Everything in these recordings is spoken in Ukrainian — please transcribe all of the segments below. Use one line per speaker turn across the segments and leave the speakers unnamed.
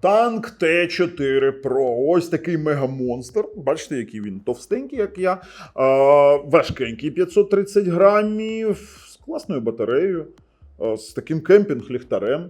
Танк Т4 Pro. Ось такий мегамонстр. Бачите, який він товстенький, як я. Важкенький 530 грамів, з класною батареєю, з таким кемпінг-ліхтарем.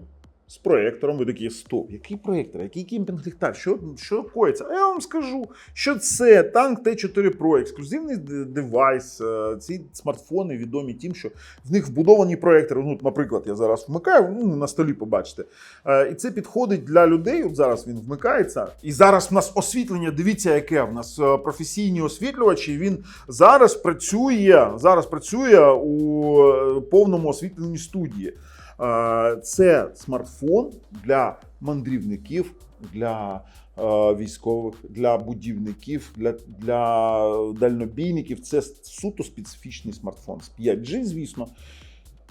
З проєктором, ви такі, стоп, який проєктор, який кемпінг-ліхтар? Що, що коїться? А я вам скажу, що це танк Т4 Pro, ексклюзивний девайс. Е, Ці смартфони відомі тим, що в них вбудовані проєктори. Ну, наприклад, я зараз вмикаю, ну, на столі побачите. Е, І це підходить для людей. От зараз він вмикається. І зараз в нас освітлення. Дивіться, яке в нас е, професійні освітлювачі. Він зараз працює, зараз працює у повному освітленні студії. Е, Це смартфон для мандрівників, для е, військових, для будівників, для, для дальнобійників. Це суто специфічний смартфон з 5G, звісно.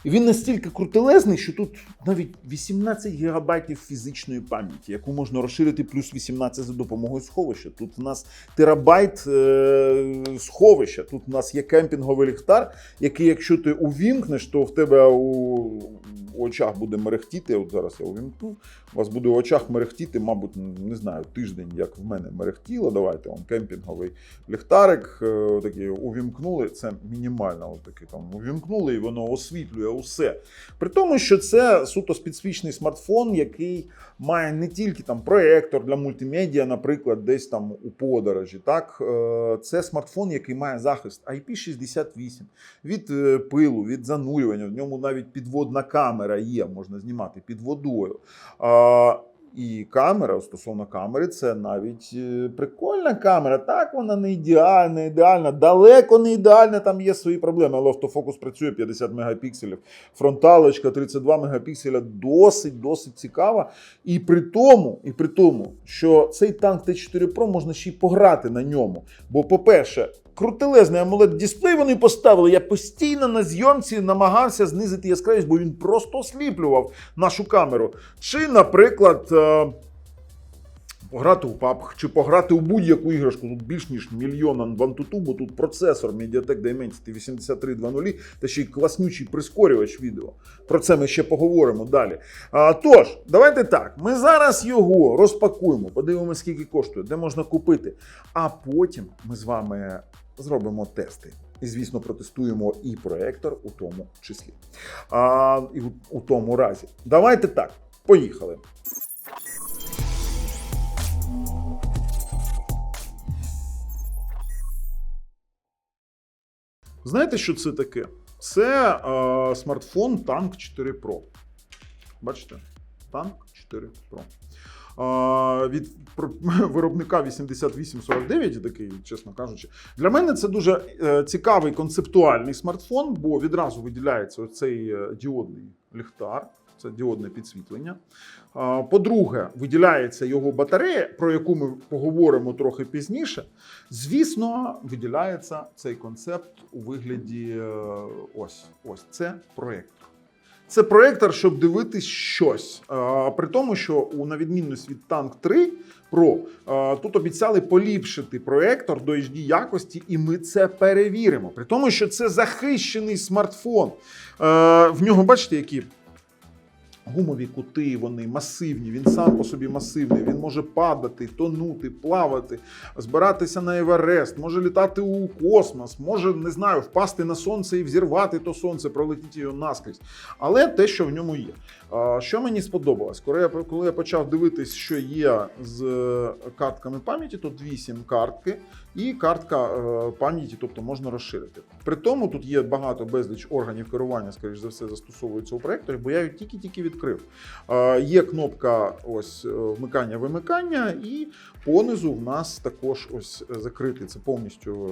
Він настільки крутелезний, що тут навіть 18 гігабайтів фізичної пам'яті, яку можна розширити плюс 18 за допомогою сховища. Тут у нас терабайт е, сховища. Тут у нас є кемпінговий ліхтар, який, якщо ти увімкнеш, то в тебе у очах буде мерехтіти. От зараз я увімкну. У вас буде в очах мерехтіти, мабуть, не знаю, тиждень, як в мене мерехтіло. Давайте он кемпінговий ліхтарик. е, Такий увімкнули. Це мінімально. От такий там увімкнули, і воно освітлює усе. При тому, що це суто специфічний смартфон, який має не тільки там проектор для мультимедіа, наприклад, десь там у подорожі. Так, Е, це смартфон, який має захист IP68 від е, пилу, від занурювання. В ньому навіть підводна камера є, можна знімати під водою. І камера, стосовно камери, це навіть е, прикольна камера. Так, вона не ідеальна, ідеальна, далеко не ідеальна, там є свої проблеми. Але автофокус працює 50 мегапікселів. Фронталочка 32 мегапікселя досить, досить цікава. І при тому, і при тому, що цей танк Т4 Pro можна ще й пограти на ньому. Бо, по-перше, крутелезний amoled дисплей вони поставили. Я постійно на зйомці намагався знизити яскравість, бо він просто осліплював нашу камеру. Чи, наприклад, пограти у PUBG, чи пограти у будь-яку іграшку. Тут більш ніж мільйон Antutu, бо тут процесор MediaTek Dimensity 8300 та ще й класнючий прискорювач відео. Про це ми ще поговоримо далі. А, тож, давайте так. Ми зараз його розпакуємо, подивимося, скільки коштує, де можна купити. А потім ми з вами зробимо тести. І, звісно, протестуємо і проектор у тому числі. А, і у тому разі. Давайте так. Поїхали. Знаєте, що це таке? Це е, смартфон Tank 4 Pro. Бачите? Tank 4 Pro. Від виробника 8849, такий, чесно кажучи. Для мене це дуже е, цікавий концептуальний смартфон, бо відразу виділяється оцей е, діодний ліхтар. Це діодне підсвітлення. По-друге, виділяється його батарея, про яку ми поговоримо трохи пізніше. Звісно, виділяється цей концепт у вигляді е, ось ось це проєктор. Це проєктор, щоб дивитись щось. При тому, що у на відмінність від Tank 3 Pro, тут обіцяли поліпшити проєктор до HD якості, і ми це перевіримо. При тому, що це захищений смартфон. Е, В нього бачите, які гумові кути, вони масивні, він сам по собі масивний, він може падати, тонути, плавати, збиратися на Еверест, може літати у космос, може, не знаю, впасти на сонце і взірвати то сонце, пролетіти його наскрізь. Але те, що в ньому є. Що мені сподобалось? Коли я, коли я почав дивитись, що є з е, картками пам'яті, тут 8 картки і картка е, пам'яті, тобто можна розширити. При тому тут є багато безліч органів керування, скоріш за все, застосовуються у проєкторі, бо я тільки-тільки відкрив. Є кнопка ось е, вмикання-вимикання, і понизу в нас також ось е, закритий. Це повністю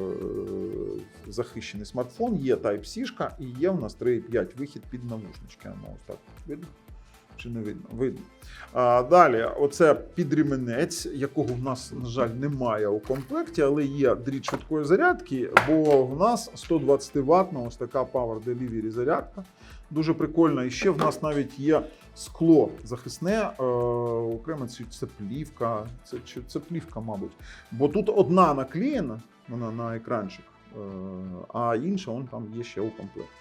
е, захищений смартфон. Є Type-C і є у нас 3.5 вихід під навушнички. Ну, так видно. Чи не видно? Видно. А, далі, оце підріменець, якого в нас, на жаль, немає у комплекті, але є дріт швидкої зарядки, бо в нас 120 ваттна ось така Power Delivery зарядка. Дуже прикольно. І ще в нас навіть є скло захисне, е, окремо це, плівка, це, чи- це плівка, мабуть. Бо тут одна наклеєна вона на екранчик, е, а інша он там є ще у комплекті.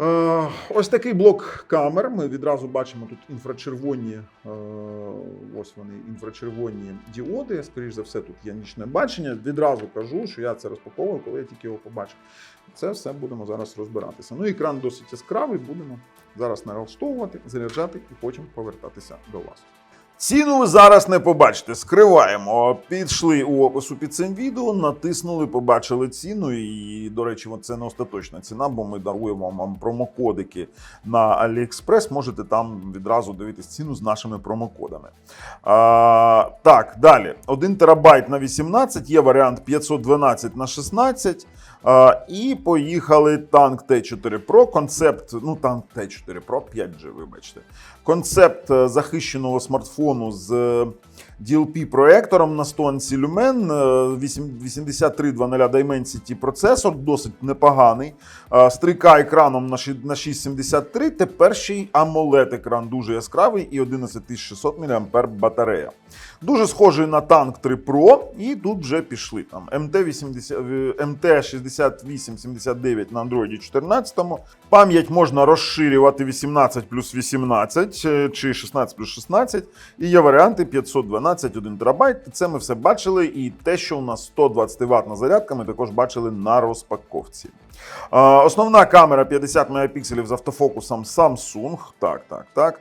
Е, Ось такий блок камер. Ми відразу бачимо тут інфрачервоні е, ось вони інфрачервоні діоди. Скоріш за все, тут є нічне бачення. Відразу кажу, що я це розпаковую, коли я тільки його побачив. Це все будемо зараз розбиратися. Ну, екран досить яскравий, будемо зараз налаштовувати, заряджати і потім повертатися до вас. Ціну ви зараз не побачите. Скриваємо. Підшли у опису під цим відео, натиснули, побачили ціну. І, до речі, це не остаточна ціна, бо ми даруємо вам промокодики на AliExpress. Можете там відразу дивитись ціну з нашими промокодами. А, так, далі. 1 терабайт на 18, є варіант 512 на 16. І поїхали танк Т4 Pro. Концепт, ну танк Т4 Pro 5G, вибачте. Концепт е, захищеного смартфону з DLP-проектором на стонці Lumen е, 8 8300 Dimensity процесор, досить непоганий. Е, З 3К екраном на 673. Тепер ще й AMOLED екран дуже яскравий і 11600 мАh батарея. Дуже схожий на танк 3 Pro, і тут вже пішли там МТ-80, МТ-6879 на Android 14. Пам'ять можна розширювати 18 плюс 18 е, чи 16 плюс 16. І є варіанти 512, 1 терабайт. Це ми все бачили. І те, що у нас 120 ватна зарядка, ми також бачили на розпаковці. Основна камера 50 мегапікселів з автофокусом Samsung. Так, так, так.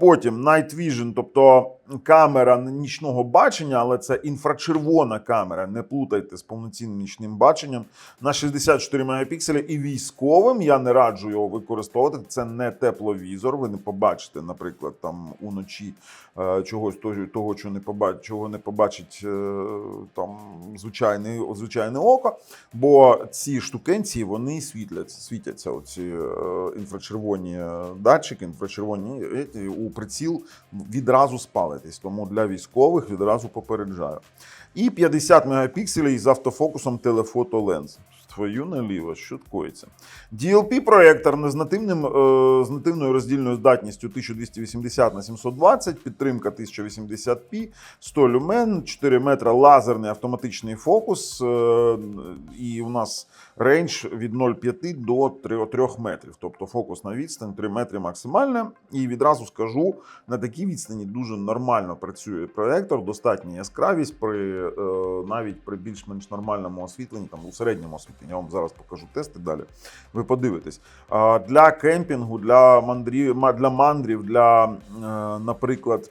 Потім Night Vision, тобто камера нічного бачення, але це інфрачервона камера. Не плутайте з повноцінним нічним баченням на 64 мегапікселі і військовим. Я не раджу його використовувати. Це не тепловізор. Ви не побачите, наприклад, там уночі е, чогось того, що не побачить, чого не побачить е, там звичайне, звичайне око. Бо ці штукенці вони світляться, світяться. Оці е, інфрачервоні е, датчики, інфрачервоні е, у приціл відразу спалитись. Тому для військових відразу попереджаю. І 50 мегапікселів з автофокусом телефото ленз. Твою наліво, що коїться. DLP-проектор з, нативним, е, з нативною роздільною здатністю 1280 на 720, підтримка 1080p, 100 люмен, 4 метра лазерний автоматичний фокус. Е, і у нас рейндж від 0,5 до 3, 3 метрів. Тобто фокусна відстань 3 метри максимальна. І відразу скажу, на такій відстані дуже нормально працює проектор, достатня яскравість при, е, навіть при більш-менш нормальному освітленні, там у середньому освітленні. Я вам зараз покажу тести далі. Ви подивитесь. Для кемпінгу, для мандрів, ма- для мандрів, для, е, наприклад,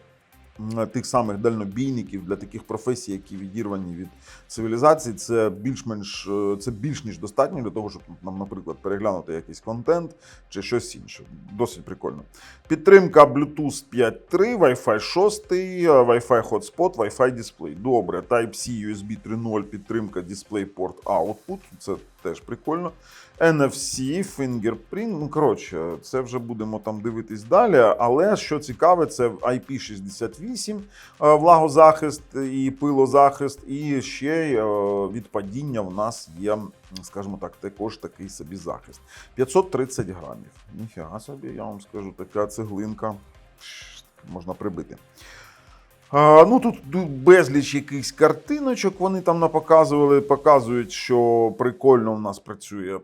тих самих дальнобійників, для таких професій, які відірвані від цивілізації, це більш-менш е, це більш ніж достатньо для того, щоб нам, наприклад, переглянути якийсь контент чи щось інше. Досить прикольно. Підтримка Bluetooth 5.3, Wi-Fi 6, е, Wi-Fi Hotspot, Wi-Fi дисплей. Добре, Type-C, USB 3.0, підтримка DisplayPort Output. Це теж прикольно. NFC, Fingerprint. Ну, коротше, це вже будемо там дивитись далі. Але що цікаве, це IP68 е, влагозахист і пилозахист, і ще е, від падіння в нас є, скажімо так, також такий собі захист. 530 грамів. Ніфіга собі, я вам скажу, така цеглинка можна прибити. А, ну тут безліч якихось картиночок вони там напоказували, показують, що прикольно в нас працює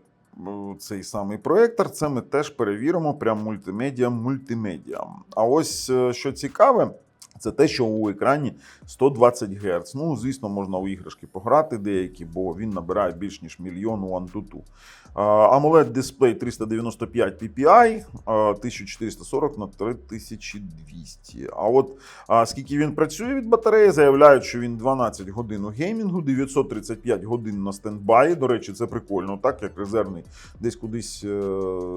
цей самий проектор. Це ми теж перевіримо. Прям мультимедіа, мультимедіа. А ось е, що цікаве. Це те, що у екрані 120 Гц. Ну, звісно, можна у іграшки пограти деякі, бо він набирає більш ніж мільйон у Antutu. AMOLED дисплей 395 ppi, 1440 на 3200. А от скільки він працює від батареї, заявляють, що він 12 годин у геймінгу, 935 годин на стендбаї. До речі, це прикольно, так як резервний десь кудись е,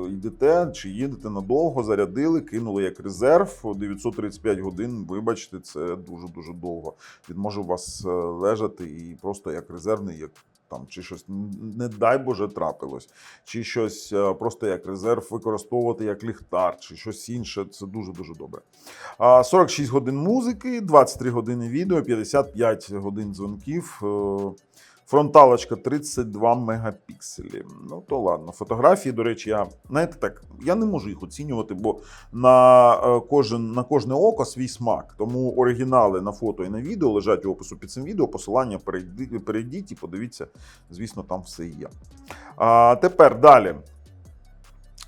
йдете чи їдете надовго, зарядили, кинули як резерв. 935 годин, вибачте, це дуже дуже довго. Він може у вас е, лежати і просто як резервний, як там чи щось, не дай Боже, трапилось, чи щось е, просто як резерв використовувати як ліхтар, чи щось інше. Це дуже дуже добре. 46 годин музики, 23 години відео, 55 годин дзвонків. Фронталочка 32 мегапікселі. Ну то ладно. Фотографії, до речі, я знаєте так, я не можу їх оцінювати, бо на е, кожен на кожне око свій смак. Тому оригінали на фото і на відео лежать у опису під цим відео. Посилання перейдіть і подивіться, звісно, там все є. А тепер далі.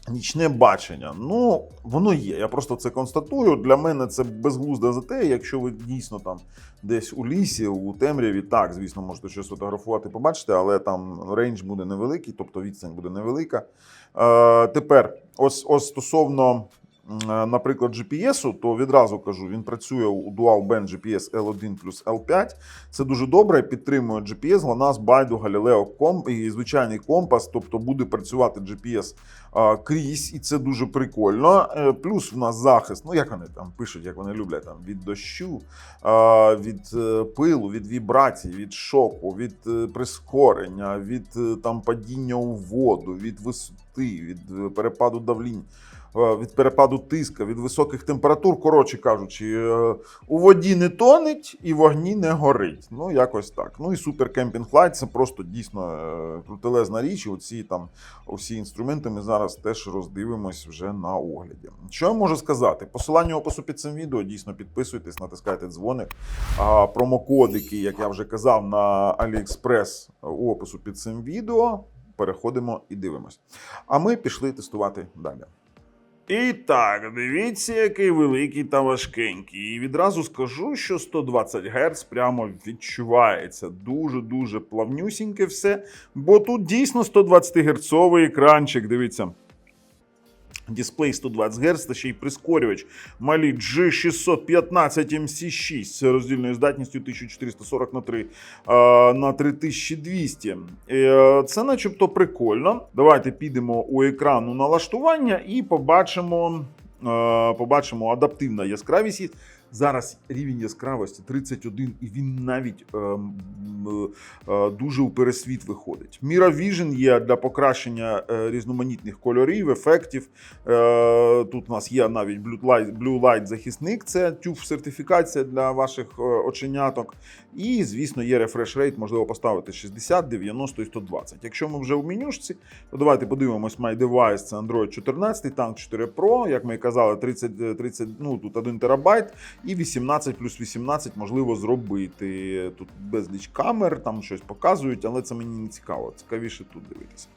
Нічне бачення. Ну, воно є. Я просто це констатую. Для мене це безглузда за те, якщо ви дійсно там десь у лісі, у темряві, так, звісно, можете щось фотографувати, побачите, але там рейндж буде невеликий, тобто відстань буде невелика. Е, тепер, ось, ось стосовно, наприклад, GPS, то відразу кажу, він працює у Dual Band GPS L1 плюс L5. Це дуже добре, підтримує GPS, GLONASS, Baidu, Galileo комп і звичайний компас, тобто буде працювати GPS а, крізь, і це дуже прикольно. Е, Плюс в нас захист. Ну як вони там пишуть, як вони люблять там від дощу, від е, пилу, від вібрацій, від шоку, від е, прискорення, від е, там падіння у воду, від висоти, від е, перепаду давлінь. Е, Від перепаду тиска, від високих температур, коротше кажучи, е, у воді не тонеть і вогні не горить. Ну, якось так. Ну і супер кемпінг лайт це просто дійсно е, крутелезна річ. Оці там усі інструменти ми зараз теж роздивимось вже на огляді. Що я можу сказати? Посилання опису під цим відео. Дійсно підписуйтесь, натискайте дзвоник. Промокодики, як я вже казав, на AliExpress у опису під цим відео. Переходимо і дивимось. А ми пішли тестувати далі. І так, дивіться, який великий та важкенький. І відразу скажу, що 120 Гц прямо відчувається. Дуже-дуже плавнюсіньке все. Бо тут дійсно 120 герцовий екранчик. Дивіться. Дисплей 120 Гц та ще й прискорювач. Малі G615 MC6 з роздільною здатністю 1440 на 3 е, на 3200. Е, Це начебто прикольно. Давайте підемо у екрану налаштування і побачимо, е, побачимо адаптивна яскравість. Зараз рівень яскравості 31, і він навіть е, м, е, дуже у пересвіт виходить. Mira Vision є для покращення е, різноманітних кольорів, ефектів. Е, тут у нас є навіть Blue Light, Blue Light захисник, це тюф сертифікація для ваших е, оченяток. І, звісно, є refresh rate, можливо поставити 60, 90 і 120. Якщо ми вже в менюшці, то давайте подивимось My Device, це Android 14, Tank 4 Pro, як ми і казали, 30, 30 ну тут 1 терабайт, і 18 плюс 18 можливо зробити. Тут безліч камер, там щось показують, але це мені не цікаво. Цікавіше тут дивитися.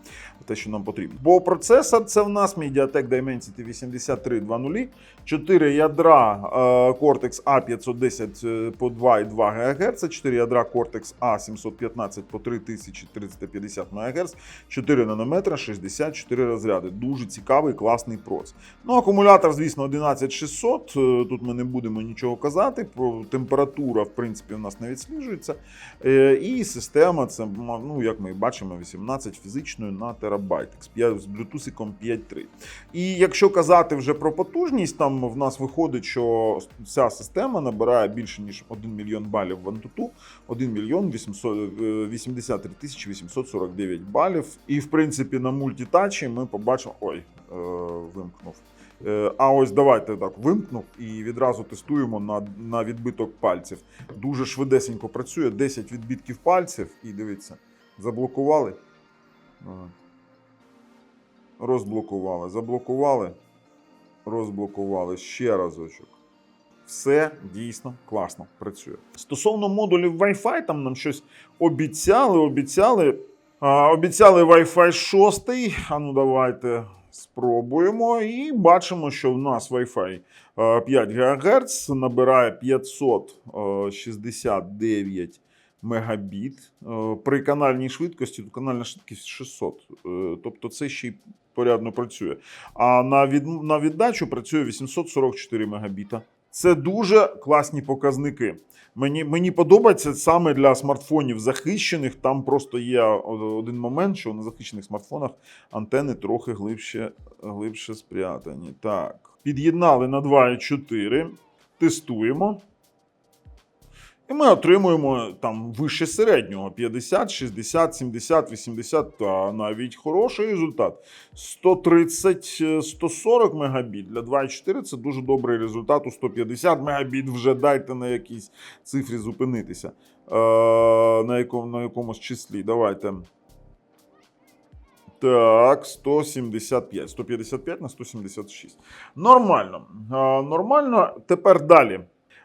Те, що нам потрібно. Бо процесор це в нас MediaTek Dimensity 8320, 4 ядра е, Cortex A510 е, по 2,2 ГГц, 4 ядра Cortex A715 по 3350 МГц, 4 нанометра, 64 розряди. Дуже цікавий, класний проц. Ну, акумулятор, звісно, 11600. Е, Тут ми не будемо нічого казати. Про температура, в принципі, у нас не відсліджується. Е, І система, це, ну, як ми бачимо, 18 фізичною на терабайт з Bluetooth 5.3. І якщо казати вже про потужність, там в нас виходить, що ця система набирає більше ніж 1 мільйон балів в Antutu, 1 мільйон 800, е, 83 тисячі 849 балів. І в принципі на мультитачі ми побачимо. Ой, е, вимкнув. Е, А ось давайте так вимкнув і відразу тестуємо на, на відбиток пальців. Дуже швидесенько працює, 10 відбитків пальців, і дивіться, заблокували. Розблокували, заблокували, розблокували ще разочок. Все дійсно класно працює. Стосовно модулів Wi-Fi, там нам щось обіцяли, обіцяли. А, обіцяли Wi-Fi 6. А ну давайте спробуємо. І бачимо, що в нас Wi-Fi е, 5 ГГц набирає 569 мегабіт. Е, При канальній швидкості, тут канальна швидкість 600. Е, Тобто це ще й порядно працює. А на, від, на віддачу працює 844 мегабіта. Це дуже класні показники. Мені, мені подобається саме для смартфонів захищених. Там просто є один момент, що на захищених смартфонах антени трохи глибше, глибше спрятані. Так, під'єднали на 2,4, тестуємо. І ми отримуємо там вище середнього 50, 60, 70, 80 та навіть хороший результат. 130, е, 140 мегабіт для 2,4 це дуже добрий результат. У 150 мегабіт вже дайте на якійсь цифрі зупинитися. Е, на, якому, на якомусь числі. Давайте. Так, 175. 155 на 176. Нормально. Е, нормально. Тепер далі.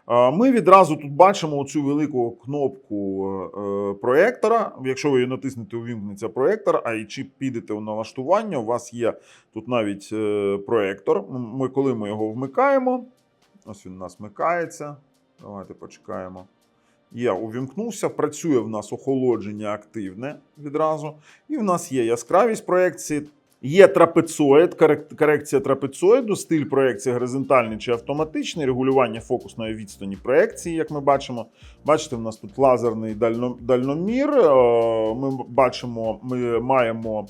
Ми відразу тут бачимо цю велику кнопку е, проєктора. Якщо ви її натиснете, увімкнеться проєктор, а і чи підете у налаштування, у вас є тут навіть е, проєктор. Ми, коли ми його вмикаємо, ось він у нас вмикається. Давайте почекаємо. Є, увімкнувся, працює в нас охолодження активне відразу. І в нас є яскравість проекції. Є трапецоїд, корекція трапецоїду, стиль проекції горизонтальний чи автоматичний, регулювання фокусної відстані проекції, як ми бачимо. Бачите, в нас тут лазерний дальномір. Е, Ми бачимо, ми маємо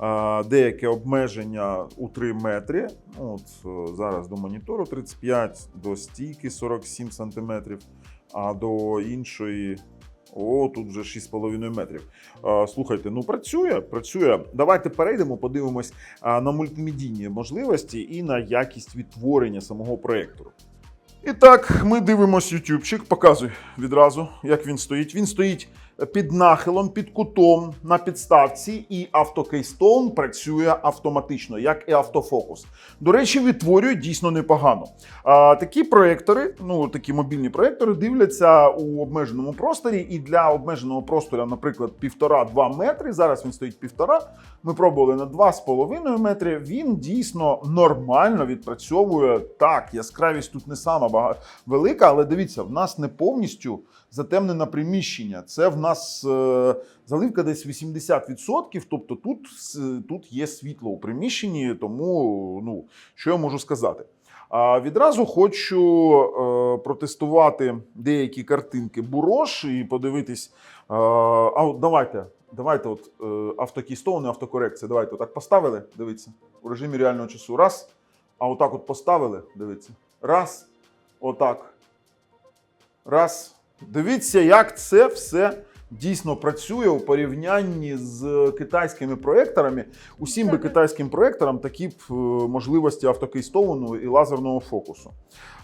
е, деяке обмеження у 3 метри. От е, зараз до монітору 35, до стійки 47 сантиметрів, а до іншої. О, тут вже 6,5 метрів. Слухайте, ну працює, працює. Давайте перейдемо, подивимось на мультимедійні можливості і на якість відтворення самого проєктору. І так, ми дивимося ютубчик, показуй відразу, як він стоїть. Він стоїть під нахилом, під кутом на підставці, і автокейстоун працює автоматично, як і автофокус. До речі, відтворює дійсно непогано. А, такі проєктори, ну такі мобільні проєктори, дивляться у обмеженому просторі. І для обмеженого простору, наприклад, 1,5-2 метри. Зараз він стоїть 1,5, Ми пробували на 2,5 метри. Він дійсно нормально відпрацьовує. Так, яскравість тут не сама велика, але дивіться, в нас не повністю затемнене приміщення. Це в нас е, заливка десь 80%. Тобто тут, тут є світло у приміщенні, тому ну, що я можу сказати. А відразу хочу е, протестувати деякі картинки Бурош і подивитись. Е, а от давайте, давайте, от е, автокорекція. Давайте отак поставили. Дивіться, у режимі реального часу. Раз. А отак от поставили. Дивіться. Раз. Отак. Раз. Дивіться, як це все дійсно працює у порівнянні з китайськими проекторами. Усім би китайським проекторам такі б е, можливості автокейстоуну і лазерного фокусу.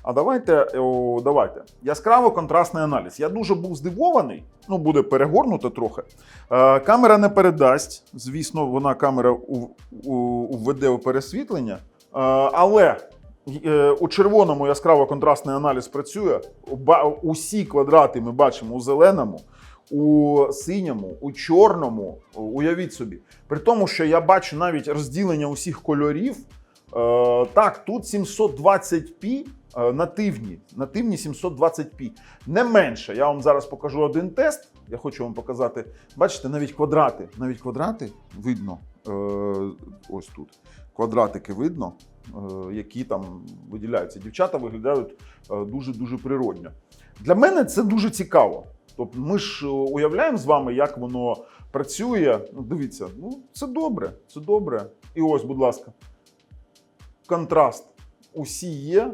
А давайте, о, давайте. Яскраво контрастний аналіз. Я дуже був здивований. Ну, буде перегорнуто трохи. Е, камера не передасть. Звісно, вона камера у, введе у пересвітлення. Е, але у червоному яскраво контрастний аналіз працює. Усі квадрати ми бачимо у зеленому. У синьому, у чорному, уявіть собі. При тому, що я бачу навіть розділення усіх кольорів. Е, так, тут 720p е, нативні, нативні 720p. Не менше. Я вам зараз покажу один тест. Я хочу вам показати. Бачите, навіть квадрати. Навіть квадрати видно. Е, ось тут. Квадратики видно, е, які там виділяються. Дівчата виглядають дуже-дуже природньо. Для мене це дуже цікаво. Тобто ми ж е, уявляємо з вами, як воно працює. Ну, дивіться, ну це добре, це добре. І ось, будь ласка, контраст. Усі є е,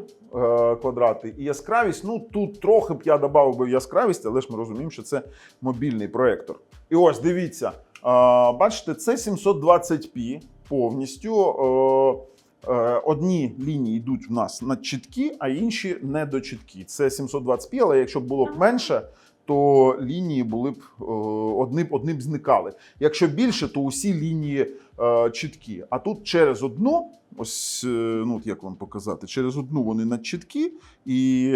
квадрати і яскравість. Ну тут трохи б я додав би яскравість, але ж ми розуміємо, що це мобільний проектор. І ось дивіться, е, бачите, це 720p повністю. Е, е, одні лінії йдуть в нас на чіткі, а інші не до чіткі. Це 720p, але якщо б було б менше, то лінії були б е, одні б зникали. Якщо більше, то усі лінії е, чіткі. А тут через одну, ось е, ну як вам показати, через одну вони надчіткі, і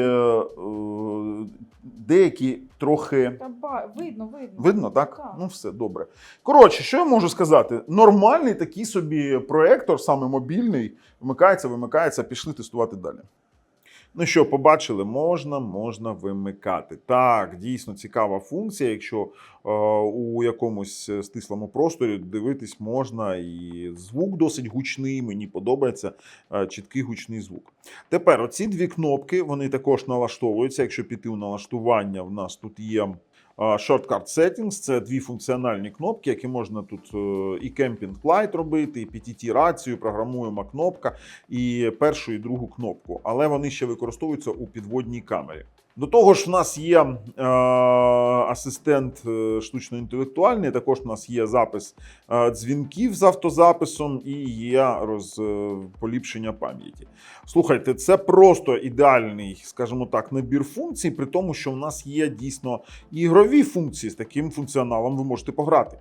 деякі трохи.
Та ба, видно, видно.
Видно, так?
Так.
Ну, все добре. Коротше, що я можу сказати? Нормальний такий собі проектор, саме мобільний, вмикається, вимикається, пішли тестувати далі. Ну що, побачили, можна, можна вимикати. Так, дійсно цікава функція. Якщо е, у якомусь е, стислому просторі дивитись можна, і звук досить гучний. Мені подобається е, чіткий гучний звук. Тепер оці дві кнопки вони також налаштовуються. Якщо піти у налаштування, в нас тут є. Shortcut Settings це дві функціональні кнопки, які можна тут е, і Camping Light робити, і PTT рацію, програмуємо кнопка, і першу і другу кнопку. Але вони ще використовуються у підводній камері. До того ж, в нас є е, асистент е, штучно-інтелектуальний. Також в нас є запис е, дзвінків з автозаписом і є роз, е, поліпшення пам'яті. Слухайте, це просто ідеальний, скажімо так, набір функцій, при тому, що в нас є дійсно ігрові функції з таким функціоналом ви можете пограти.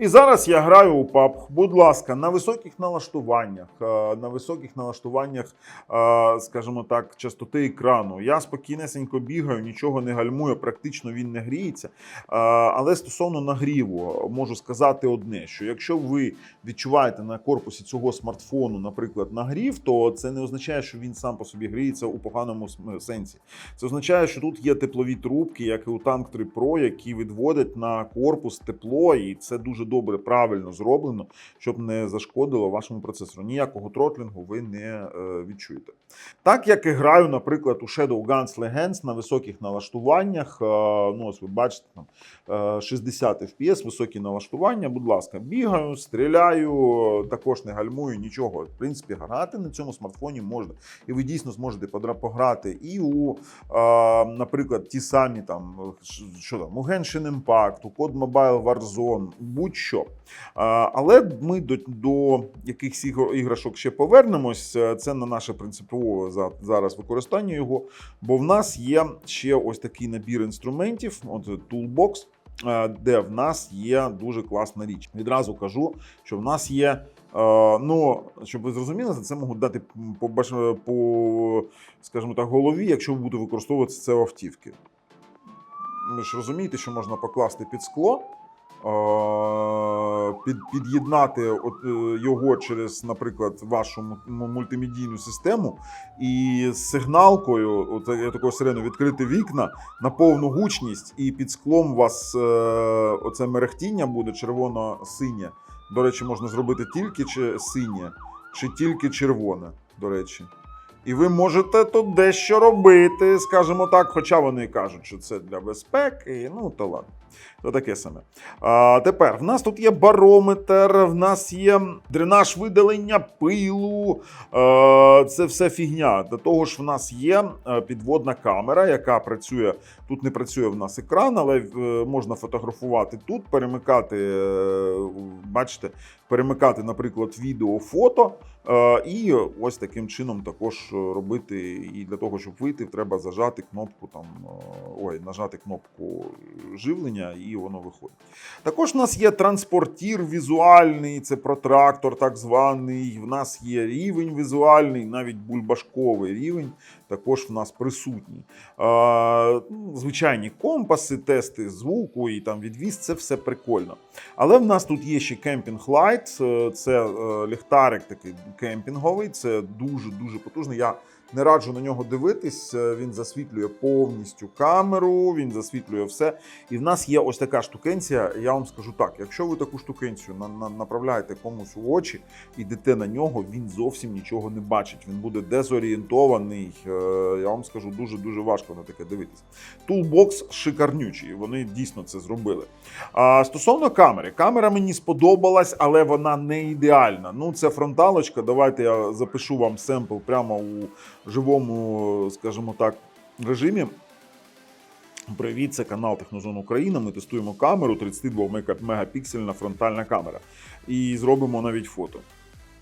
І зараз я граю у PUBG. Будь ласка, на високих налаштуваннях, е, на високих налаштуваннях, е, скажімо так, частоти екрану. Я спокійнесенько бігаю, нічого не гальмую, практично він не гріється. Е, Але стосовно нагріву, можу сказати одне: що якщо ви відчуваєте на корпусі цього смартфону, наприклад, нагрів, то це не означає, що він сам по собі гріється у поганому сенсі. Це означає, що тут є теплові трубки, як і у Tank 3 Pro, які відводять на корпус тепло, і це дуже добре, правильно зроблено, щоб не зашкодило вашому процесору. Ніякого тротлінгу ви не е, відчуєте. Так як і граю, наприклад, у Shadow Guns Legends на високих налаштуваннях. е, Ну, ось ви бачите, там е, 60 FPS, високі налаштування. Будь ласка, бігаю, стріляю, також не гальмую, нічого. В принципі, грати на цьому смартфоні можна. І ви дійсно зможете пограти і у, е, наприклад, ті самі там, е, що там, у Genshin Impact, у Code Mobile Warzone, будь-що. Е, Але ми до, до якихось іграшок ще повернемось. Е, Це на наше принципове за- зараз використання його. Бо в нас є ще ось такий набір інструментів, от Toolbox, е, де в нас є дуже класна річ. Відразу кажу, що в нас є. Ну, щоб ви зрозуміли, за це можуть дати по, по скажімо так, голові, якщо ви використовувати це автівки. Ви ж розумієте, що можна покласти під скло, під, під'єднати от, е, його через, наприклад, вашу му- му- мультимедійну систему і з сигналкою, от, я такого сирену, відкрити вікна на повну гучність, і під склом у вас е, оце мерехтіння буде червоно-синє. До речі, можна зробити тільки чи синє, чи тільки червоне, до речі. І ви можете тут дещо робити, скажімо так, хоча вони кажуть, що це для безпеки, ну то ладно. То таке саме. А, тепер в нас тут є барометр, в нас є дренаж видалення пилу. А, це все фігня. До того ж, в нас є е, підводна камера, яка працює. Тут не працює в нас екран, але е, можна фотографувати тут, перемикати, е, бачите, перемикати, наприклад, відео, фото. Е, І ось таким чином також робити. І для того, щоб вийти, треба зажати кнопку там, е, ой, нажати кнопку живлення, і воно виходить. Також в нас є транспортір візуальний, це протрактор так званий. В нас є рівень візуальний, навіть бульбашковий рівень. Також в нас присутній. Е, ну, Звичайні компаси, тести звуку і там відвіз, це все прикольно. Але в нас тут є ще кемпінг лайт, е, це е, ліхтарик такий кемпінговий, це дуже дуже потужний. Я не раджу на нього дивитись. е, Він засвітлює повністю камеру, він засвітлює все. І в нас є ось така штукенція. Я вам скажу так: якщо ви таку штукенцію на, на, направляєте комусь у очі, йдете на нього, він зовсім нічого не бачить. Він буде дезорієнтований. Е, Я вам скажу, дуже дуже важко на таке дивитись. Toolbox шикарнючий, вони дійсно це зробили. А стосовно камери, камера мені сподобалась, але вона не ідеальна. Ну, це фронталочка. Давайте я запишу вам семпл прямо у живому, скажімо так, режимі. Привіт, це канал Технозон Україна. Ми тестуємо камеру 32 мегапіксельна фронтальна камера. І зробимо навіть фото.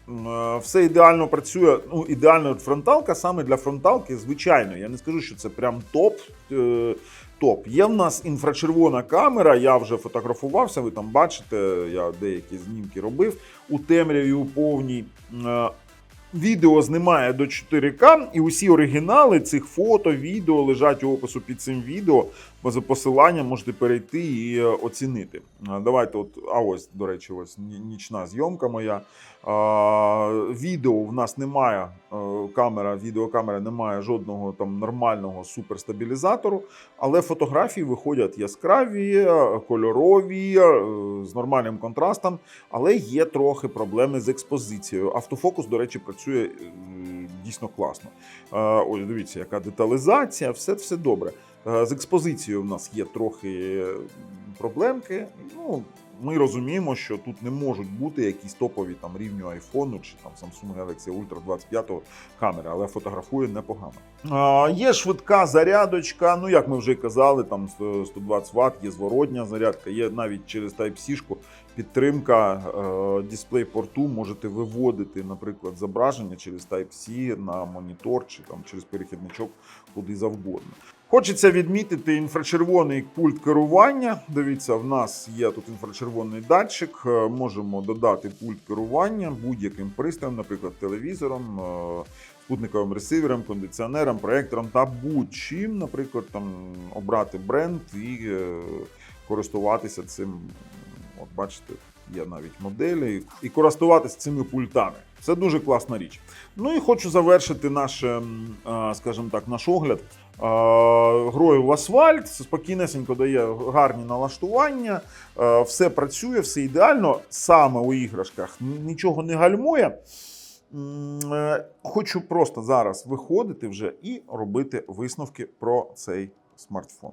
Е, Все ідеально працює. Ну, ідеально фронталка саме для фронталки, звичайно. Я не скажу, що це прям топ. е, Топ. Є в нас інфрачервона камера, я вже фотографувався, ви там бачите, я деякі знімки робив у темряві у повній. Відео знімає до 4К, і усі оригінали цих фото, відео лежать у опису під цим відео. За посиланням можете перейти і е, оцінити. Давайте, от, а ось, до речі, ось нічна зйомка моя. А, відео в нас немає. Е, Камера, відеокамера не має жодного там нормального суперстабілізатору, але фотографії виходять яскраві, е, кольорові, е, з нормальним контрастом, але є трохи проблеми з експозицією. Автофокус, до речі, працює дійсно класно. Ось дивіться, яка деталізація, все, все добре. З експозицією в нас є трохи проблемки. Ну, ми розуміємо, що тут не можуть бути якісь топові там рівню iPhone чи там Samsung Galaxy Ultra 25 камери, але фотографує непогано. А, є швидка зарядочка. Ну як ми вже казали, там 120 Вт, є зворотня зарядка, є навіть через Type-C підтримка е, DisplayPort, можете виводити, наприклад, зображення через Type-C на монітор чи там через перехідничок куди завгодно. Хочеться відмітити інфрачервоний пульт керування. Дивіться, в нас є тут інфрачервоний датчик. Е, Можемо додати пульт керування будь-яким пристроєм, наприклад, телевізором, е, спутниковим ресивером, кондиціонером, проектором та будь-чим, наприклад, там обрати бренд і е, користуватися цим. От бачите, є навіть моделі, і користуватися цими пультами. Це дуже класна річ. Ну і хочу завершити наш, скажімо так, наш огляд грою в асфальт. Спокійнесенько дає гарні налаштування, все працює, все ідеально. Саме у іграшках нічого не гальмує. Е, Хочу просто зараз виходити вже і робити висновки про цей смартфон.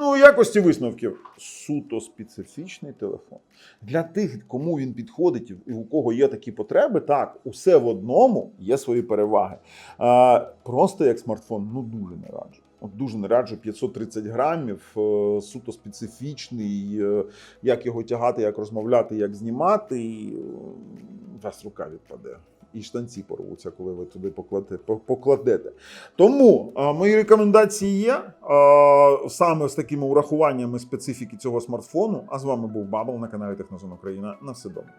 Ну, якості висновків суто специфічний телефон. Для тих, кому він підходить і у кого є такі потреби, так, усе в одному є свої переваги. А, просто як смартфон, ну дуже не раджу. От дуже не раджу 530 грамів, е, суто специфічний, е, як його тягати, як розмовляти, як знімати. І, е, вас рука відпаде. І штанці порвуться, коли ви туди покладете. Тому мої рекомендації є саме з такими урахуваннями специфіки цього смартфону. А з вами був Бабл на каналі Технозон Україна. На все добре.